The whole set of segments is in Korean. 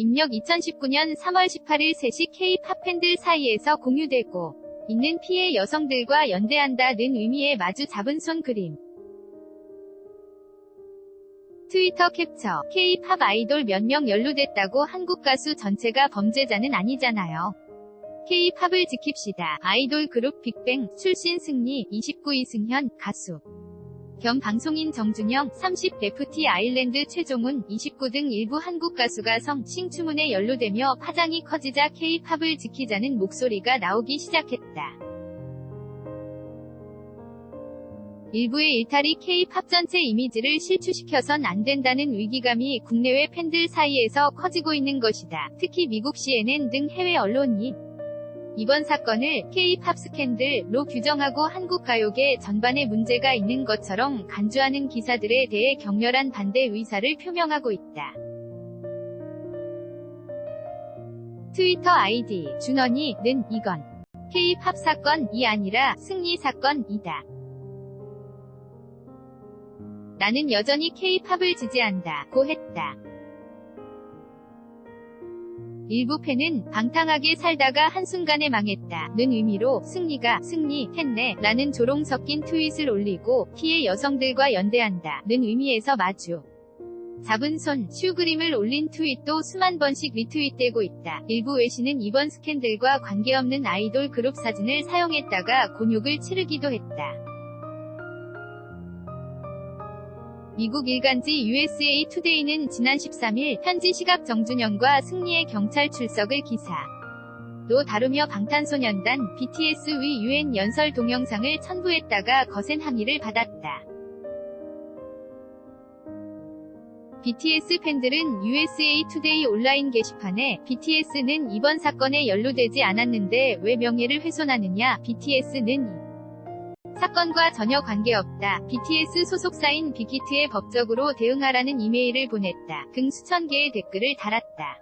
입력 2019년 3월 18일 3시 K-팝 팬들 사이에서 공유되고 있는 피해 여성들과 연대한다는 의미의 마주 잡은 손 그림. 트위터 캡처 K-팝 아이돌 몇 명 연루됐다고 한국 가수 전체가 범죄자는 아니잖아요. K-팝을 지킵시다. 아이돌 그룹 빅뱅 출신 승리 29 이승현 가수 겸 방송인 정준영 30 레프티 아일랜드 최종훈 29등 일부 한국 가수가 성 싱추문에 연루되며 파장이 커지자 K-팝을 지키자는 목소리가 나오기 시작했다. 일부의 일탈이 K-팝 전체 이미지를 실추시켜선 안 된다는 위기감이 국내외 팬들 사이에서 커지고 있는 것이다. 특히 미국 CNN 등 해외 언론이 이번 사건을 K-팝 스캔들로 규정하고 한국 가요계 전반에 문제가 있는 것처럼 간주하는 기사들에 대해 격렬한 반대 의사를 표명하고 있다. 트위터 아이디 준원이는 이건 K-팝 사건이 아니라 승리 사건이다. 나는 여전히 K-팝을 지지한다. 고 했다. 일부 팬은 방탕하게 살다가 한순간에 망했다 는 의미로 승리가 승리 했네 라는 조롱 섞인 트윗을 올리고 피해 여성들과 연대한다 는 의미에서 마주 잡은 손 슈 그림을 올린 트윗도 수만 번씩 리트윗되고 있다. 일부 외신은 이번 스캔들과 관계없는 아이돌 그룹 사진을 사용했다가 곤욕을 치르기도 했다. 미국 일간지 USA 투데이는 지난 13일 현지 시각 정준영과 승리의 경찰 출석을 기사로 다루며 방탄소년단 BTS 위 유엔 연설 동영상을 첨부했다가 거센 항의를 받았다. BTS 팬들은 USA 투데이 온라인 게시판에 BTS는 이번 사건에 연루되지 않았는데 왜 명예를 훼손하느냐 BTS는 이 사건과 전혀 관계없다. BTS 소속사인 빅히트에 법적으로 대응하라는 이메일을 보냈다. 등 수천 개의 댓글을 달았다.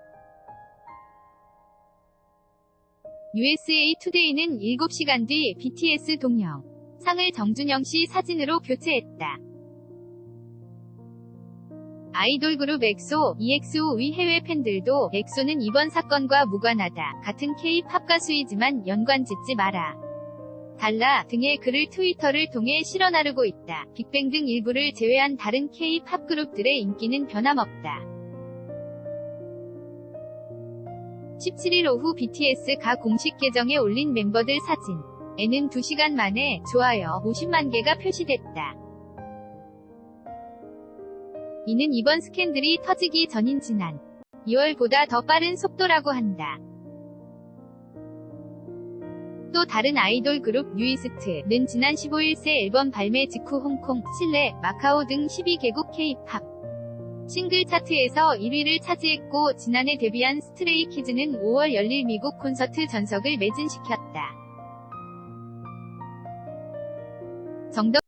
USA 투데이는 7시간 뒤 BTS 동영 상을 정준영 씨 사진으로 교체했다. 아이돌 그룹 엑소, EXO의 해외 팬들도 엑소는 이번 사건과 무관하다. 같은 K-팝 가수이지만 연관 짓지 마라. 달라 등의 글을 트위터를 통해 실어 나르고 있다. 빅뱅 등 일부를 제외한 다른 K-팝 그룹들의 인기는 변함없다. 17일 오후 BTS 가 공식 계정에 올린 멤버들 사진. 에는 2시간 만에 좋아요 50만 개가 표시됐다. 이는 이번 스캔들이 터지기 전인 지난 2월보다 더 빠른 속도라고 한다. 또 다른 아이돌 그룹 뉴이스트는 지난 15일 새 앨범 발매 직후 홍콩, 칠레, 마카오 등 12개국 K-팝 싱글 차트에서 1위를 차지했고 지난해 데뷔한 스트레이 키즈는 5월 열릴 미국 콘서트 전석을 매진시켰다. 정덕